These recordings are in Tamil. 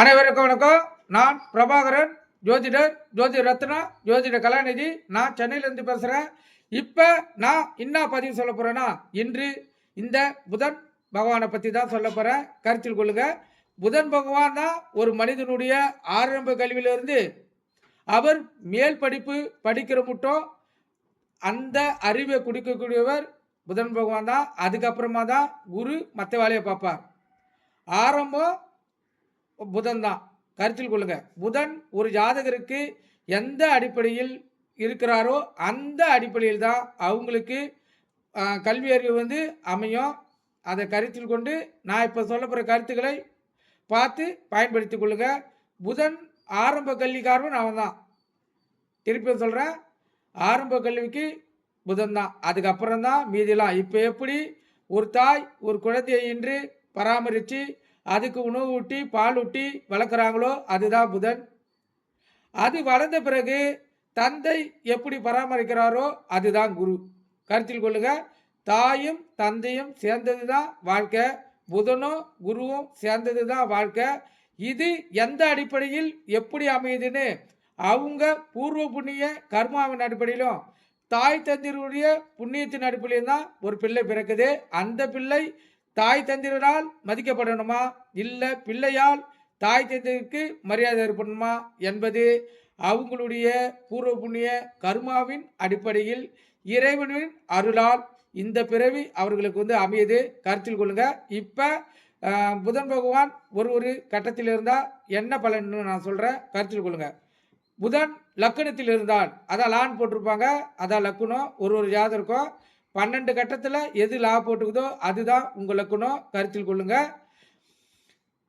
அனைவருக்கும் வணக்கம். நான் பிரபாகரன் ஜோதிடர் ஜோதி ரத்னா ஜோதிட கலாநிதி. நான் சென்னையிலேருந்து பேசுகிறேன் இப்போ நான் என்ன பதிவு சொல்ல போகிறேன்னா இன்று இந்த புதன் பகவானை பற்றி தான் சொல்ல போகிறேன் கருத்தில் கொள்ளுங்க. புதன் பகவான் தான் ஒரு மனிதனுடைய ஆரம்ப கல்வியிலிருந்து அவர் மேல் படிப்பு படிக்கிற மட்டும் அந்த அறிவை கொடுக்கக்கூடியவர் புதன் பகவான் தான். அதுக்கப்புறமா தான் குரு மற்ற வேலையை பார்ப்பார். ஆரம்பம் புதன் தான் கருத்தில் கொள்ளுங்க. புதன் ஒரு ஜாதகருக்கு எந்த அடிப்படையில் இருக்கிறாரோ அந்த அடிப்படையில் தான் அவங்களுக்கு கல்வி அறிவு வந்து அமையும். அதை கருத்தில் கொண்டு நான் இப்போ சொல்ல போகிற கருத்துக்களை பார்த்து பயன்படுத்தி கொள்ளுங்க. புதன் ஆரம்ப கல்விக்காரன் அவன் தான் திருப்பி சொல்கிறேன் ஆரம்ப கல்விக்கு புதன் தான் அதுக்கப்புறம் தான் மீதிலாம். இப்போ எப்படி ஒரு தாய் ஒரு குழந்தையை இன்று பராமரித்து அதுக்கு உணவு ஊட்டி பால் ஊட்டி வளர்க்குறாங்களோ அதுதான் புதன். அது வளர்ந்த பிறகு தந்தை எப்படி பராமரிக்கிறாரோ அதுதான் குரு. கருத்தில் கொள்ளுங்க. தாயும் தந்தையும் சேர்ந்தது தான் வாழ்க்கை. புதனும் குருவும் சேர்ந்தது தான் வாழ்க்கை. இது எந்த அடிப்படையில் எப்படி அமையுதுன்னு அவங்க பூர்வ புண்ணிய கர்மாவின் அடிப்படையிலும் தாய் தந்திருடைய புண்ணியத்தின் அடிப்படையில் தான் ஒரு பிள்ளை பிறக்குது. அந்த பிள்ளை தாய் தந்திரனால் மதிக்கப்படணுமா? இல்லை பிள்ளையால் தாய் தந்திரருக்கு மரியாதை ஏற்படணுமா என்பது அவங்களுடைய பூர்வ புண்ணிய கர்மாவின் அடிப்படையில் இறைவனின் அருளால் இந்த பிறவி அவர்களுக்கு வந்து அமையுது. கருத்தில் கொள்ளுங்க. இப்போ புதன் பகவான் ஒரு ஒரு கட்டத்தில் இருந்தால் என்ன பலன்னு நான் சொல்கிறேன் கருத்தில் கொள்ளுங்க. புதன் லக்கணத்தில் இருந்தால் அதான் லான் போட்டிருப்பாங்க. அதான் லக்குனம். ஒரு ஒரு ஜாதகம் பன்னெண்டு கட்டத்தில் எது லா போட்டுக்குதோ அதுதான் உங்கள் லக்குனம் கருத்தில் கொள்ளுங்க.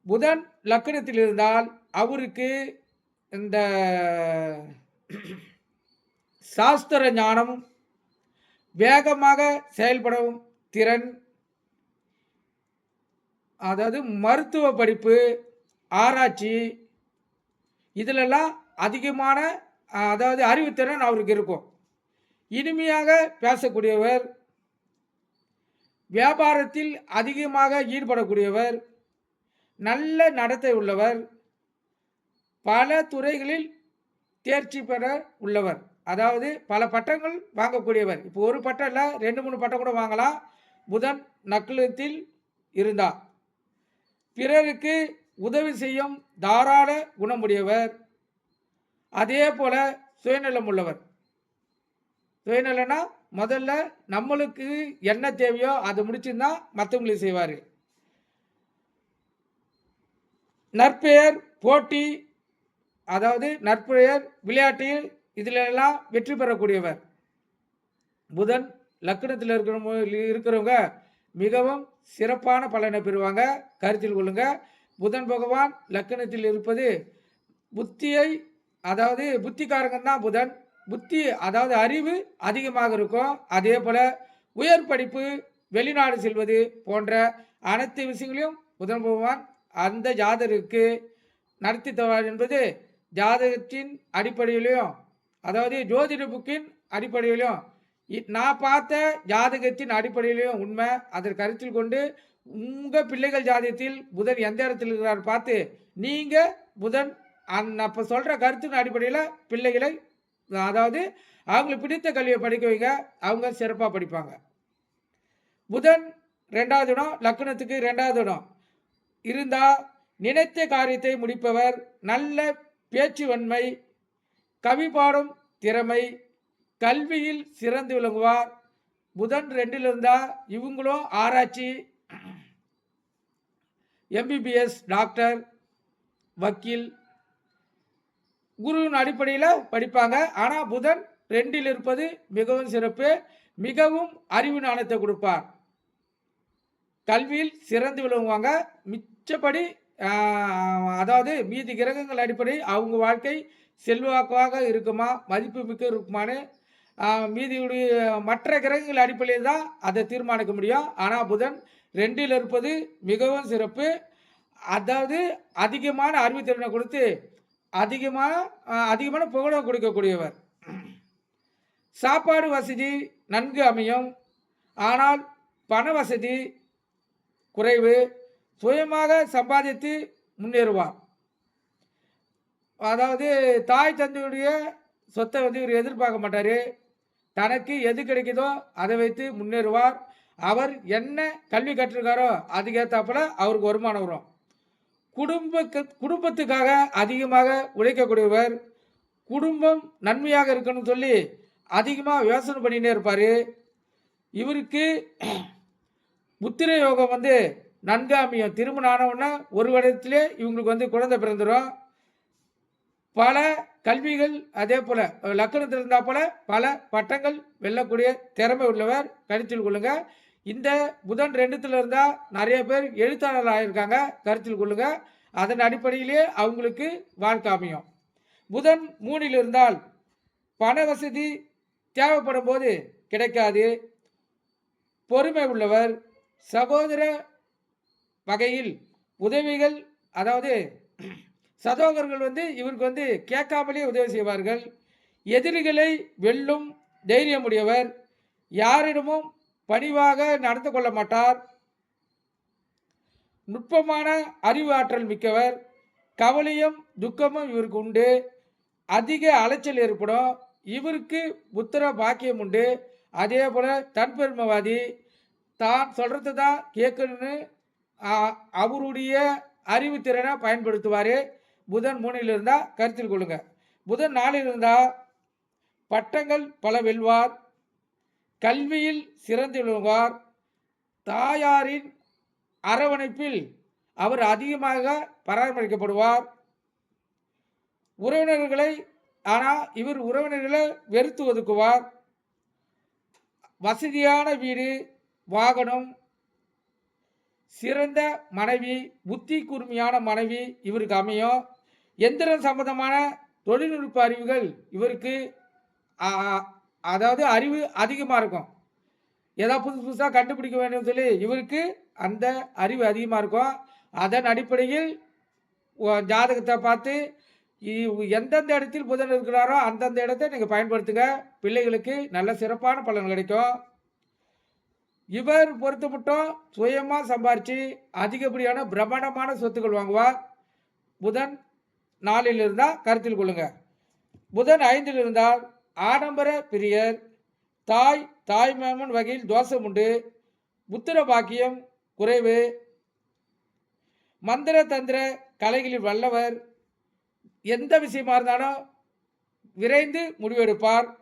புதன் லக்கணத்தில் இருந்தால் அவருக்கு இந்த சாஸ்திர ஞானம் வேகமாக செயல்படும் திறன் அதாவது மருத்துவ படிப்பு ஆராய்ச்சி இதிலெல்லாம் அதிகமான அதாவது அறிவுத்திறன் அவருக்கு இருக்கும். இனிமையாக பேசக்கூடியவர் வியாபாரத்தில் அதிகமாக ஈடுபடக்கூடியவர் நல்ல நடத்தை உள்ளவர் பல துறைகளில் தேர்ச்சி பெற உள்ளவர். அதாவது பல பட்டங்கள் வாங்கக்கூடியவர். இப்போ ஒரு பட்டம் இல்லை ரெண்டு மூணு பட்டம் கூட வாங்கலாம். புதன் நக்குலத்தில் இருந்தார். பிறருக்கு உதவி செய்யும் தாராள குணமுடையவர். அதே போல சுயநலம் உள்ளவர். சுயநலனா முதல்ல நம்மளுக்கு என்ன தேவையோ அதை முடிச்சிருந்தா மற்றவங்களுக்கு செய்வார். நற்பெயர் போட்டி அதாவது நற்பெயர் விளையாட்டில் இதிலெல்லாம் வெற்றி பெறக்கூடியவர். புதன் லக்னத்தில் இருக்கிற இருக்கிறவங்க மிகவும் சிறப்பான பலனை பெறுவாங்க. கருத்தில் கொள்ளுங்க. புதன் பகவான் லக்கணத்தில் இருப்பது புத்தியை அதாவது புத்திக்காரங்கன் தான் புதன். புத்தி அதாவது அறிவு அதிகமாக இருக்கும். அதே போல் உயர் படிப்பு வெளிநாடு செல்வது போன்ற அனைத்து விஷயங்களையும் புதன் பகவான் அந்த ஜாதகருக்கு நடத்தி தருவார் என்பது ஜாதகத்தின் அடிப்படையிலையும் அதாவது ஜோதிட புக்கின் அடிப்படையிலையும் நான் பார்த்த ஜாதகத்தின் அடிப்படையிலையும் உண்மை. அதை கருத்தில் கொண்டு உங்கள் பிள்ளைகள் ஜாதகத்தில் புதன் எந்த இடத்துல இருக்கிறார் பார்த்து நீங்கள் புதன் அந் அப்போ சொல்கிற கருத்தின் அடிப்படையில் பிள்ளைகளை அதாவது அவங்களுக்கு பிடித்த கல்வியை படிக்க வைங்க. அவங்க சிறப்பாக படிப்பாங்க. புதன் ரெண்டாவது இடம் லக்னத்துக்கு ரெண்டாவது இடம். இருந்தால் நினைத்த காரியத்தை முடிப்பவர் நல்ல பேச்சு வன்மை கவி பாடும் திறமை கல்வியில் சிறந்து விளங்குவார். புதன் ரெண்டில் இருந்தால் இவங்களும் ஆராய்ச்சி எம்பிபிஎஸ் டாக்டர் வக்கீல் குருவின் அடிப்படையில் படிப்பாங்க. ஆனால் புதன் ரெண்டில் இருப்பது மிகவும் சிறப்பு. மிகவும் அறிவு ஞானத்தை கொடுப்பார். கல்வியில் சிறந்து விளங்குவாங்க. மிச்சப்படி அதாவது மீதி கிரகங்கள் அடிப்படை அவங்க வாழ்க்கை செல்வாக்காக இருக்குமா மதிப்பு மிக்க இருக்குமான்னு மீதியுடைய மற்ற கிரகங்கள் அடிப்படையில் தான் அதை தீர்மானிக்க முடியும். ஆனால் புதன் ரெண்டில் இருப்பது மிகவும் சிறப்பு. அதாவது அதிகமான அறிவுத்திறனை கொடுத்து அதிகமான அதிகமான புகழம் கொடுக்கக்கூடியவர். சாப்பாடு வசதி நன்கு அமையும். ஆனால் பண வசதி குறைவு. சுயமாக சம்பாதித்து முன்னேறுவார். அதாவது தாய் தந்தையுடைய சொத்தை வந்து இவர் எதிர்பார்க்க மாட்டார். தனக்கு எது கிடைக்குதோ அதை வைத்து முன்னேறுவார். அவர் என்ன கல்வி கற்றிருக்காரோ அதுக்கேற்றாப்புல அவருக்கு வருமானம் வரும். குடும்ப குடும்பத்துக்காக அதிகமாக உழைக்கக்கூடியவர் குடும்பம் நன்மையாக இருக்கணும்னு சொல்லி அதிகமாக யோசனை பண்ணினே இருப்பார். இவருக்கு புத்திர யோகம் வந்து நன்கு அமையும் திருமணம் ஆனவுடனே ஒரு வருடத்திலே இவங்களுக்கு வந்து குழந்தை பிறந்துடும் பல கல்விகள் அதே போல் லக்கணத்தில் இருந்தால் போல் பல பட்டங்கள் வெல்லக்கூடிய திறமை உள்ளவர். கருத்தில் கொள்ளுங்கள் இந்த புதன் ரெண்டுத்தில் இருந்தால் நிறைய பேர் எழுத்தாளர் ஆகியிருக்காங்க கருத்தில் கொள்ளுங்க. அதன் அடிப்படையிலே அவங்களுக்கு வாழ்க்கை அமையும் புதன் மூணில் இருந்தால் பண வசதி தேவைப்படும் போது கிடைக்காது. பொறுமை உள்ளவர் சகோதர வகையில் உதவிகள் அதாவது சதோகர்கள் வந்து இவருக்கு வந்து கேட்காமலே உதவி செய்வார்கள். எதிரிகளை வெல்லும் தைரியமுடையவர் யாரிடமும் பணிவாக நடந்து கொள்ள மாட்டார். நுட்பமான அறிவு ஆற்றல் மிக்கவர். கவலையும் துக்கமும் இவருக்கு உண்டு. அதிக அலைச்சல் ஏற்படும். இவருக்கு புத்திர பாக்கியம் உண்டு. அதே போல் தன்பெருமவாதி தான் சொல்கிறது தான் கேட்கணும்னு அவருடைய அறிவுத்திறனை பயன்படுத்துவார். புதன் மூணில் இருந்தால் கருத்தில் கொள்ளுங்க. புதன் நாளில் இருந்தால் பட்டங்கள் பல வெல்வார். கல்வியில் சிறந்து விளங்குவார் தாயாரின் அரவணைப்பில் அவர் அதிகமாக பராமரிக்கப்படுவார். உறவினர்களை ஆனால் இவர் உறவினர்களை வெறுத்து ஒதுக்குவார். வசதியான வீடு வாகனம் சிறந்த மனைவி புத்தி கூர்மையான மனைவி இவருக்கு அமையும். எந்திரம் சம்பந்தமான தொழில்நுட்ப அறிவுகள் இவருக்கு அதாவது அறிவு அதிகமாக இருக்கும். ஏதாவது புதுசு புதுசாக கண்டுபிடிக்க வேண்டும் சொல்லி இவருக்கு அந்த அறிவு அதிகமாக இருக்கும். அதன் அடிப்படையில் ஜாதகத்தை பார்த்து இ- எந்தெந்த இடத்தில் புதன் இருக்கிறாரோ அந்தந்த இடத்தை நீங்கள் பயன்படுத்துங்க. பிள்ளைகளுக்கு நல்ல சிறப்பான பலன் கிடைக்கும். இவர் பொறுத்த மட்டும் சுயமாக சம்பாரித்து அதிகப்படியான பிரம்மாண்டமான சொத்துக்கள் வாங்குவார். புதன் நாலில் இருந்தால் கருத்தில் கொள்ளுங்கள் புதன் ஐந்தில் இருந்தால் ஆடம்பர பிரியர் தாய் தாய்மாமன் வகையில் தோஷம் உண்டு. புத்திர பாக்கியம் குறைவு. மந்திர தந்திர கலைகளில் வல்லவர். எந்த விஷயமா இருந்தாலும் விரைந்து முடிவெடுப்பார்.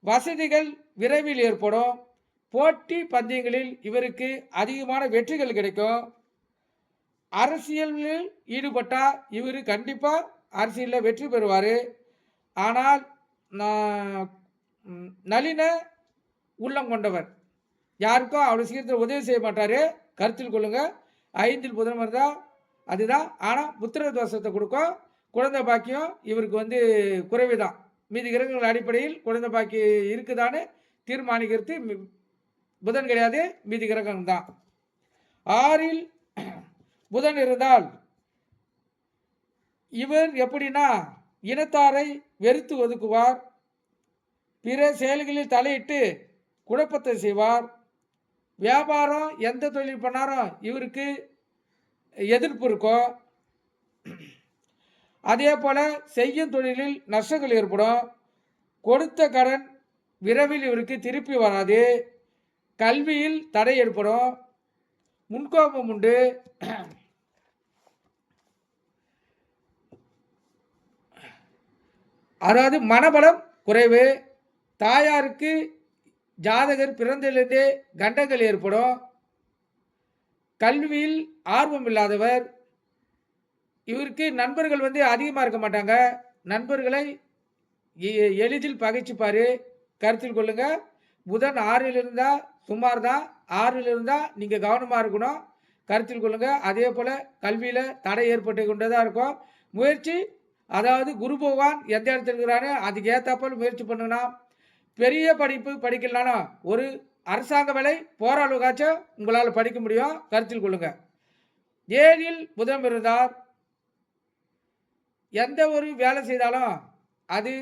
வசதிகள் விரைவில் ஏற்படும். போட்டி பந்தயங்களில் இவருக்கு அதிகமான வெற்றிகள் கிடைக்கும். அரசியலில் ஈடுபட்டால் இவர் கண்டிப்பாக அரசியலில் வெற்றி பெறுவார். ஆனால் நளின உள்ளம் கொண்டவர். யாருக்கும் அவ்வளோ சீக்கிரத்தில் உதவி செய்ய மாட்டார். கருத்தில் கொள்ளுங்க. ஐந்தில் புதன் தான் அதுதான். ஆனால் புத்திர தோஷத்தை கொடுக்கும். குழந்தை பாக்கியம் இவருக்கு வந்து குறைவு தான் மீதி கிரகங்கள் அடிப்படையில் குழந்தை பாக்கியம் இருக்குதான்னு தீர்மானிக்கிறது மி- புதன் கிடையாது மீதி கிரகம் தான். ஆறில் புதன் இருந்தால் இவர் எப்படின்னா இனத்தாரை வெறுத்து ஒதுக்குவார். பிற செயல்களில் தலையிட்டு குழப்பத்தை செய்வார். வியாபாரம் எந்த தொழில் பண்ணாலும் இவருக்கு எதிர்ப்பு இருக்கும் அதே போல் செய்யும் தொழிலில் நஷ்டங்கள் ஏற்படும். கொடுத்த கடன் விரைவில் இவருக்கு திருப்பி வராது. கல்வியில் தடை ஏற்படும். முன்கோபம் உண்டு. அதாவது மனபலம் குறைவு. தாயாருக்கு ஜாதகர் பிறந்திலிருந்தே கண்டங்கள் ஏற்படும். கல்வியில் ஆர்வம் இல்லாதவர். இவருக்கு நண்பர்கள் வந்து அதிகமாக இருக்க மாட்டாங்க. நண்பர்களை எ- எளிதில் பகைச்சுப்பார். கருத்தில் கொள்ளுங்க. புதன் ஆறில் இருந்தால் சுமார் தான் ஆறில் இருந்தால் நீங்கள் கவனமாக இருக்கணும். கருத்தில் கொள்ளுங்கள் அதே போல் கல்வியில் தடை ஏற்பட்டு கொண்டே தான் இருக்கும். முயற்சி அதாவது குரு பகவான் எந்த இடத்துல இருக்கிறாரு. அதுக்கு ஏற்றாப்போல் முயற்சி பண்ணுங்கன்னா பெரிய படிப்பு படிக்கலனாலும் ஒரு அரசாங்க வேலை போகிற அளவுக்காச்சும் உங்களால் படிக்க முடியும். கருத்தில் கொள்ளுங்க. ஏழில் புதன் இருந்தார் எந்த ஒரு வேலை செய்தாலும் அது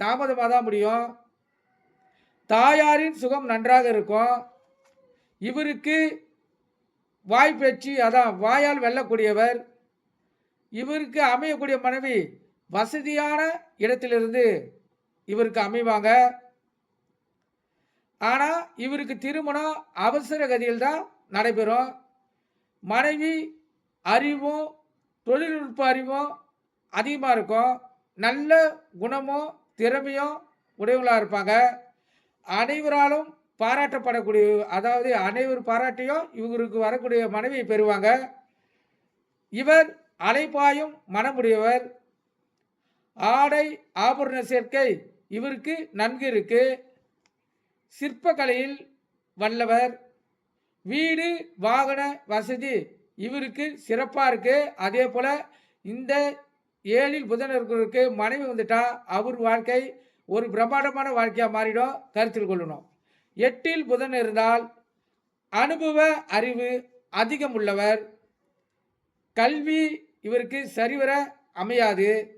தாமதமாக தான் முடியும். தாயாரின் சுகம் நன்றாக இருக்கும். இவருக்கு வாய் பேச்சு அதான் வாயால் வெல்லக்கூடியவர். இவருக்கு அமையக்கூடிய மனைவி வசதியான இடத்திலிருந்து இவருக்கு அமைவாங்க. ஆனால் இவருக்கு திருமணம் அவசர கதியில் தான் நடைபெறும். மனைவி அறிவும் தொழில்நுட்ப அறிவும் அதிகமாக இருக்கும். நல்ல குணமும் திறமையும் உடையவங்களாக இருப்பாங்க. அனைவராலும் பாராட்டப்படக்கூடிய அதாவது அனைவர் பாராட்டியும் இவருக்கு வரக்கூடிய மனைவியை பெறுவாங்க. இவர் அலைப்பாயும் மனமுடையவர். ஆடை ஆபரண சேர்க்கை இவருக்கு நன்கு இருக்கு. சிற்பக்கலையில் வல்லவர். வீடு வாகன வசதி இவருக்கு சிறப்பாக இருக்குது அதே போல் இந்த ஏழில் புதன் இருக்கிறவருக்கு மனைவி வந்துட்டா அவர் வாழ்க்கை ஒரு பிரம்மாண்டமான வாழ்க்கையாக மாறிடும் கருத்தில் கொள்ளணும். எட்டில் புதன் இருந்தால் அனுபவ அறிவு அதிகம் உள்ளவர். கல்வி இவருக்கு சரிவர அமையாது.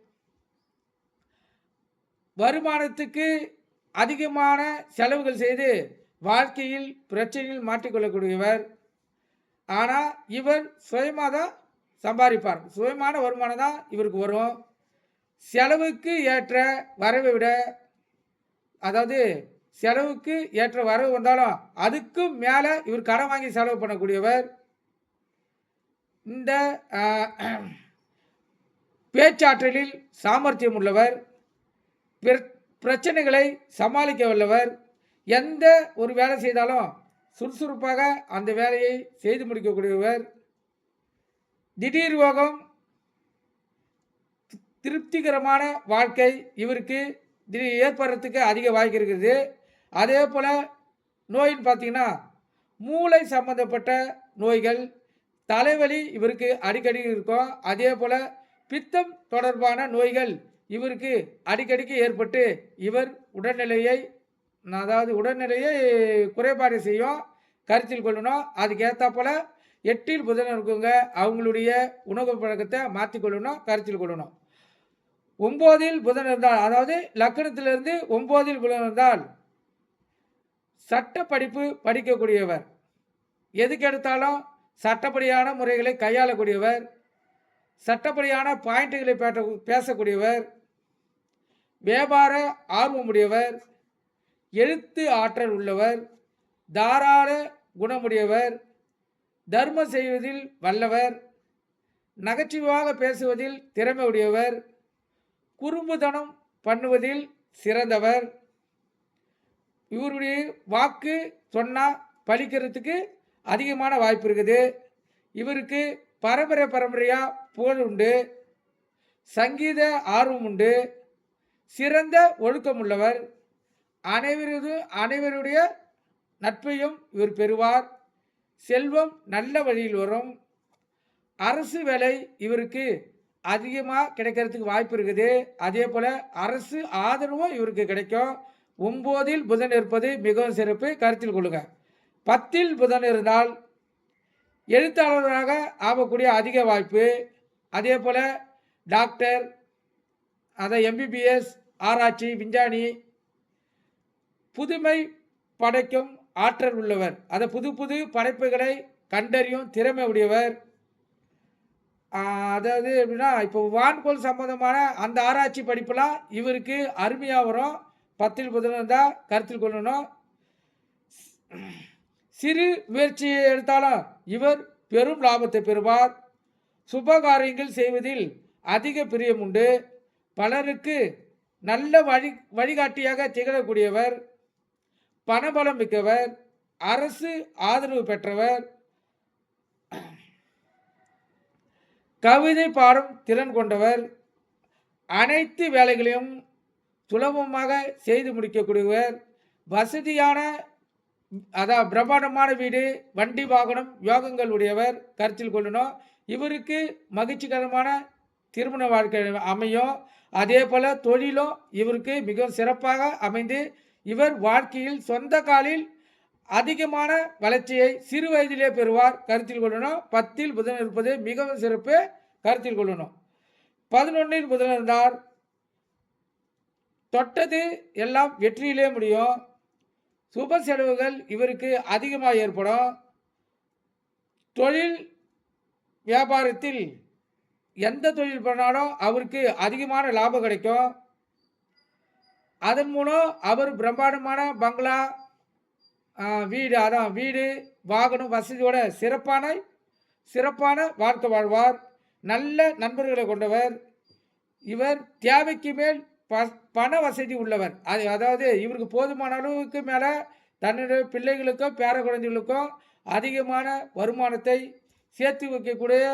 வருமானத்துக்கு அதிகமான செலவுகள் செய்து வாழ்க்கையில் பிரச்சனையில் மாட்டிக்கொள்ளக்கூடியவர். ஆனால் இவர் சுயமாக தான் சம்பாதிப்பார். சுயமான வருமானம் தான் இவருக்கு வரும். செலவுக்கு ஏற்ற வரவை விட அதாவது செலவுக்கு ஏற்ற வரவு வந்தாலும் அதுக்கும் மேலே இவர் கடன் வாங்கி செலவு பண்ணக்கூடியவர். இந்த பேச்சாற்றலில் சாமர்த்தியம் உள்ளவர். பிரச்சனைகளை சமாளிக்க வல்லவர். எந்த ஒரு வேலை செய்தாலும் சுறுசுறுப்பாக அந்த வேலையை செய்து முடிக்கக்கூடியவர். திடீர் யோகம் திருப்திகரமான வாழ்க்கை இவருக்கு திடீர் ஏற்படுறதுக்கு அதிக வாய்ப்பு இருக்குது. அதே போல் நோயின்னு பார்த்தீங்கன்னா மூளை சம்பந்தப்பட்ட நோய்கள் தலைவலி இவருக்கு அடிக்கடி இருக்கும். அதே போல் பித்தம் தொடர்பான நோய்கள் இவருக்கு அடிக்கடிக்கு ஏற்பட்டு இவர் உடல்நிலையை அதாவது உடல்நிலையை குறைபாடு செய்யும் கருத்தில் கொள்ளணும். அதுக்கு போல் எட்டில் புதன் இருக்குங்க அவங்களுடைய உணவு பழக்கத்தை மாற்றிக்கொள்ளணும் கருத்தில் கொள்ளணும். ஒம்போதில் புதன் இருந்தால் அதாவது லக்கணத்திலிருந்து ஒம்போதில் புதன் இருந்தால் சட்ட படிப்பு படிக்கக்கூடியவர். எதுக்கு எடுத்தாலும் சட்டப்படியான முறைகளை கையாளக்கூடியவர். சட்டப்படியான பாயிண்ட்டுகளை பேட்ட பேசக்கூடியவர். வியாபார ஆர்வமுடையவர் எழுத்து ஆற்றல் உள்ளவர் தாராள குணமுடையவர் தர்மம் செய்வதில் வல்லவர் நகைச்சுவாக பேசுவதில் திறமை உடையவர் குறும்புதனம் பண்ணுவதில் சிறந்தவர். இவருடைய வாக்கு சொன்னால் பழிக்கிறதுக்கு அதிகமான வாய்ப்பு இருக்குது. இவருக்கு பரம்பரை பரம்பரையாக புகழ் உண்டு சங்கீத ஆர்வம் உண்டு சிறந்த ஒழுக்கமுள்ளவர். அனைவரது அனைவருடைய நட்பையும் இவர் பெறுவார். செல்வம் நல்ல வழியில் வரும். அரசு வேலை இவருக்கு அதிகமாக கிடைக்கிறதுக்கு வாய்ப்பு இருக்குது. அதே போல் அரசு ஆதரவும் இவருக்கு கிடைக்கும். ஒம்போதில் புதன் இருப்பது மிகவும் சிறப்பு. கருத்தில் கொள்ளுங்க. பத்தில் புதன் இருந்தால் எழுத்தாளராக ஆகக்கூடிய அதிக வாய்ப்பு. அதே போல் டாக்டர் அதை எம்பிபிஎஸ் ஆராய்ச்சி விஞ்ஞானி புதுமை படைக்கும் ஆற்றல் உள்ளவர். அதை புது புது படைப்புகளை கண்டறியும் திறமை உடையவர். அதாவது எப்படின்னா இப்போ வான்கோள் சம்பந்தமான அந்த ஆராய்ச்சி படிப்பெல்லாம் இவருக்கு அருமையாக வரும். பத்தில் புதன் தான் கருத்தில் கொள்ளணும். சிறு முயற்சியை எடுத்தாலும் இவர் பெரும் லாபத்தை பெறுவார். சுபகாரியங்கள் செய்வதில் அதிக பிரியம் உண்டு. பலருக்கு நல்ல வழி வழிகாட்டியாக திகழக்கூடியவர் பணபலம் மிக்கவர் அரசு ஆதரவு பெற்றவர் கவிதை பாடும் திறன் கொண்டவர் அனைத்து வேலைகளையும் சுலபமாக செய்து முடிக்கக்கூடியவர் வசதியான அதான் பிரம்மாண்டமான வீடு வண்டி வாகனம் யோகங்கள் உடையவர் கருத்தில் கொள்ளணும். இவருக்கு மகிழ்ச்சிகரமான திருமண வாழ்க்கை அமையும். அதே போல் தொழிலும் இவருக்கு மிகவும் சிறப்பாக அமைந்து இவர் வாழ்க்கையில் சொந்த காலில் அதிகமான வளர்ச்சியை சிறு வயதிலே பெறுவார். கருத்தில் கொள்ளணும். பத்தில் புதன் இருப்பது மிகவும் சிறப்பு. கருத்தில் கொள்ளணும். பதினொன்றில் புதன் இருந்தார். தொட்டது எல்லாம் வெற்றியிலே முடியும். சுப செலவுகள் இவருக்கு அதிகமாக ஏற்படும். தொழில் வியாபாரத்தில் எந்த தொழில் பண்ணாலும் அவருக்கு அதிகமான லாபம் கிடைக்கும். அதன் மூலம் அவர் பிரம்மாண்டமான பங்களா வீடு அதான் வீடு வாகனம் வசதியோட சிறப்பான சிறப்பான வாழ்க்கை வாழ்வார். நல்ல நண்பர்களை கொண்டவர். இவர் தேவைக்கு மேல் ப பண வசதி உள்ளவர். அது அதாவது இவருக்கு போதுமான அளவுக்கு மேலே தன்னுடைய பிள்ளைகளுக்கும் பேர குழந்தைகளுக்கும் அதிகமான வருமானத்தை சேர்த்து வைக்கக்கூடிய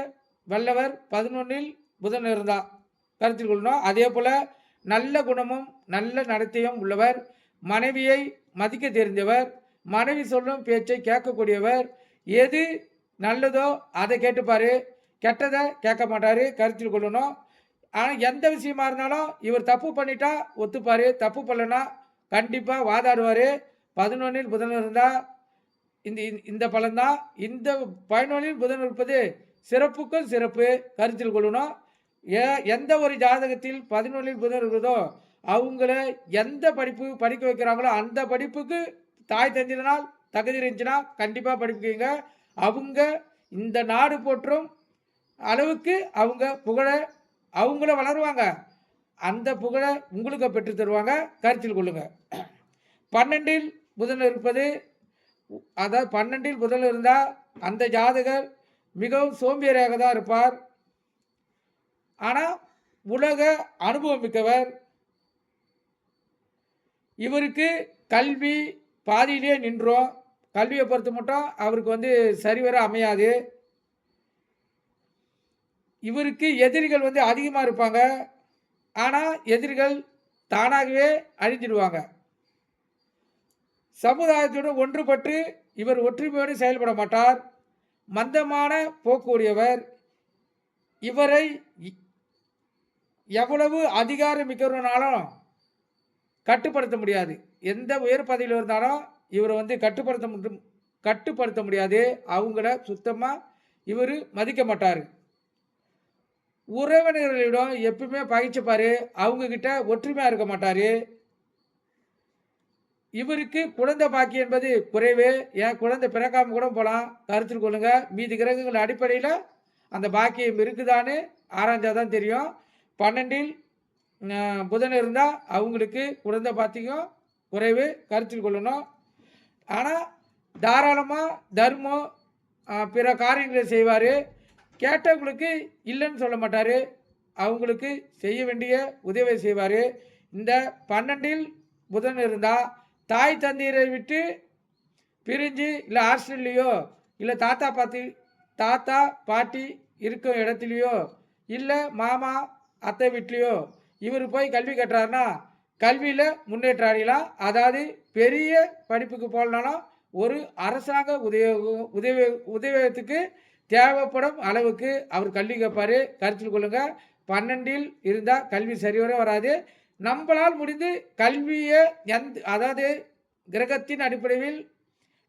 வல்லவர் பதினொன்றில் புதன் இருந்தா. கருத்தில் கொள்ளணும் அதே போல் நல்ல குணமும் நல்ல நடத்தையும் உள்ளவர் மனைவியை மதிக்க தெரிந்தவர் மனைவி சொல்லும் பேச்சை கேட்கக்கூடியவர் எது நல்லதோ அதை கேட்டுப்பார். கெட்டதை கேட்க மாட்டார். கருத்தில் கொள்ளணும் ஆனால் எந்த விஷயமா இருந்தாலும் இவர் தப்பு பண்ணிட்டா ஒத்துப்பார். தப்பு பண்ணலனா கண்டிப்பாக வாதாடுவார். பதினொன்றில் புதன் இருந்தால் இந்த இந்த- இந்த பலன்தான். இந்த பதினொன்றில் புதன் இருப்பது சிறப்புக்கும் சிறப்பு கருத்தில் கொள்ளணும். ஏ எந்த ஒரு ஜாதகத்தில் பதினொன்றில் புதன் இருக்குதோ அவங்கள எந்த படிப்பு படிக்க வைக்கிறாங்களோ அந்த படிப்புக்கு தாய் தந்தினால் தகுதி இருந்துச்சுன்னா கண்டிப்பாக படிப்புங்க அவங்க இந்த நாடு போற்றும் அளவுக்கு அவங்க புகழ அவங்கள வளருவாங்க. அந்த புகழை உங்களுக்கு பெற்று தருவாங்க. கருத்தில் கொள்ளுங்க. பன்னெண்டில் புதன் இருப்பது அதாவது பன்னெண்டில் புதன் இருந்தால் அந்த ஜாதகர் மிகவும் சோம்பேறியாக தான் இருப்பார். ஆனால் உலக அனுபவம் மிக்கவர். இவருக்கு கல்வி பாதியிலே நின்றோம். கல்வியை பொறுத்து மட்டும் அவருக்கு வந்து சரிவர அமையாது. இவருக்கு எதிரிகள் வந்து அதிகமாக இருப்பாங்க. ஆனால் எதிரிகள் தானாகவே அழிஞ்சிடுவாங்க. சமுதாயத்துடன் ஒன்றுபட்டு இவர் ஒற்றுமையோடு செயல்பட மாட்டார். மந்தமான போக்குடையவர். இவரை எவ்வளவு அதிகாரம் மிக்கவனாலும் கட்டுப்படுத்த முடியாது. எந்த உயர் பதவியில் இருந்தாலும் இவரை வந்து கட்டுப்படுத்த முடியும் கட்டுப்படுத்த முடியாது. அவங்கள சுத்தமாக இவர் மதிக்க மாட்டார். உறவினர்களிடம் எப்பவுமே பகைச்சுப்பார். அவங்கக்கிட்ட ஒற்றுமையாக இருக்க மாட்டார். இவருக்கு குழந்தை பாக்கி என்பது குறைவு. ஏன்? குழந்தை பிறக்காம கூட போகலாம் கருத்தில் கொள்ளுங்க. மீதி கிரகங்கள் அடிப்படையில் அந்த பாக்கியம் இருக்குதான்னு ஆராய்ஞ்சாதான் தெரியும். பன்னெண்டில் புதன் இருந்தால் அவங்களுக்கு குழந்தை பாத்தியம் குறைவு கருத்தில் கொள்ளணும். ஆனால் தாராளமாக தர்மம் பிற காரியங்களை செய்வார். கேட்டவங்களுக்கு இல்லைன்னு சொல்ல மாட்டார். அவங்களுக்கு செய்ய வேண்டிய உதவி செய்வார். இந்த பன்னெண்டில் புதன் இருந்தால் தாய் தந்தையரை விட்டு பிரிஞ்சு இல்லை ஹாஸ்டல்லையோ இல்லை தாத்தா பாத்தி தாத்தா பாட்டி இருக்கும் இடத்துலையோ இல்லை மாமா அத்தை வீட்லேயோ இவர் போய் கல்வி கட்டுறாருன்னா கல்வியில் முன்னேற்றம் அடையலாம் அதாவது பெரிய படிப்புக்கு போகலனாலும் ஒரு அரசாங்க உதவி உதவி உதவியத்துக்கு தேவைப்படும் அளவுக்கு அவர் கல்வி கேட்பார் கருத்தில் கொள்ளுங்கள் பன்னெண்டில் இருந்தால் கல்வி சரிவர வராது. நம்மளால் முடிந்து கல்வியை எந்த அதாவது கிரகத்தின் அடிப்படையில்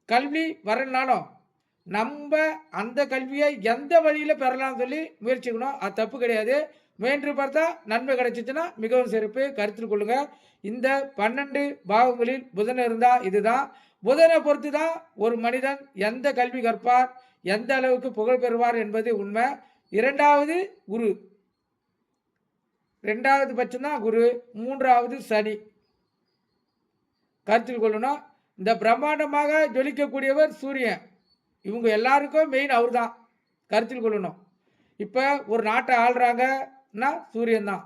கல்வி வரலனாலும் நம்ம அந்த கல்வியை எந்த வழியில் பெறலாம்னு சொல்லி முயற்சிக்கணும். அது தப்பு கிடையாது. முயன்று பார்த்தா நன்மை கிடைச்சிச்சுன்னா மிகவும் சிறப்பு. கருத்தில் கொள்ளுங்க. இந்த பன்னெண்டு பாகங்களில் புதன் இருந்தால் இதுதான். புதனை பொறுத்து தான் ஒரு மனிதன் எந்த கல்வி கற்பார் எந்த அளவுக்கு புகழ் பெறுவார் என்பது உண்மை. இரண்டாவது குரு. ரெண்டாவது பட்சம்தான் குரு மூன்றாவது சனி. கருத்தில் கொள்ளணும் இந்த பிரம்மாண்டமாக ஜொலிக்கக்கூடியவர் சூரியன். இவங்க எல்லாருக்கும் மெயின் அவர் தான் கருத்தில் கொள்ளணும். இப்போ ஒரு நாட்டை ஆள்றாங்கன்னா சூரியன் தான்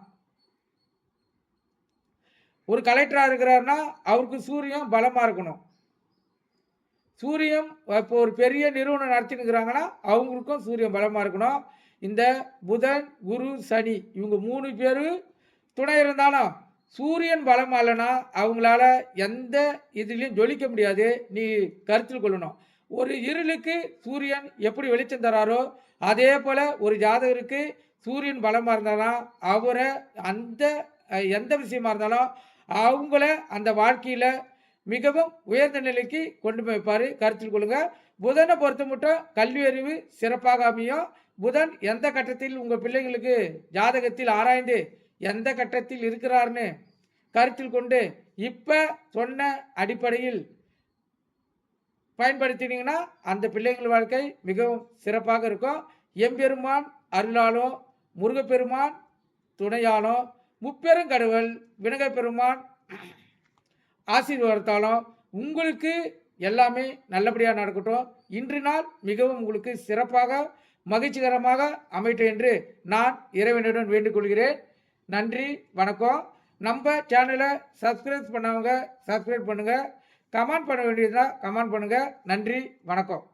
ஒரு கலெக்டராக இருக்கிறாருன்னா அவருக்கு சூரியன் பலமாக இருக்கணும். சூரியன் இப்போ ஒரு பெரிய நிறுவனம் நடத்தினுக்கிறாங்கன்னா அவங்களுக்கும் சூரியன் பலமாக இருக்கணும். இந்த புதன் குரு சனி இவங்க மூணு பேர் துணை இருந்தாலும் சூரியன் பலம் இல்லைன்னா அவங்களால எந்த இதுலேயும் ஜொலிக்க முடியாது. நீ கருத்தில் கொள்ளணும். ஒரு இருளுக்கு சூரியன் எப்படி வெளிச்சம் தராரோ அதே போல் ஒரு ஜாதகருக்கு சூரியன் பலமாக இருந்தாலும் அவரை அந்த எந்த விஷயமா இருந்தாலும் அவங்கள அந்த வாழ்க்கையில் மிகவும் உயர்ந்த நிலைக்கு கொண்டு போய் வைப்பார். கருத்தில் கொள்ளுங்கள் புதனை பொறுத்த மட்டும் கல்வி அறிவு சிறப்பாக அமையும். புதன் எந்த கட்டத்தில் உங்கள் பிள்ளைங்களுக்கு ஜாதகத்தில் ஆராய்ந்து எந்த கட்டத்தில் இருக்கிறார்னு கருத்தில் கொண்டு இப்போ சொன்ன அடிப்படையில் பயன்படுத்தினீங்கன்னா அந்த பிள்ளைங்கள் வாழ்க்கை மிகவும் சிறப்பாக இருக்கும். எம்பெருமான் அருளாலும் முருகப்பெருமான் துணையாலும் முப்பெருங்கடவுள் வினகை பெருமான் ஆசீர்வாதத்தாலும் உங்களுக்கு எல்லாமே நல்லபடியாக நடக்கட்டும். இன்று நாள் மிகவும் உங்களுக்கு சிறப்பாக மகிழ்ச்சிகரமாக அமையட்டும் என்று நான் இறைவனுடன் வேண்டுகொள்கிறேன். நன்றி வணக்கம். நம்ம சேனலை சப்ஸ்கிரைப் பண்ணவங்க சப்ஸ்கிரைப் பண்ணுங்கள் கமெண்ட் பண்ண வேண்டியதுனா கமெண்ட் பண்ணுங்கள் நன்றி வணக்கம்.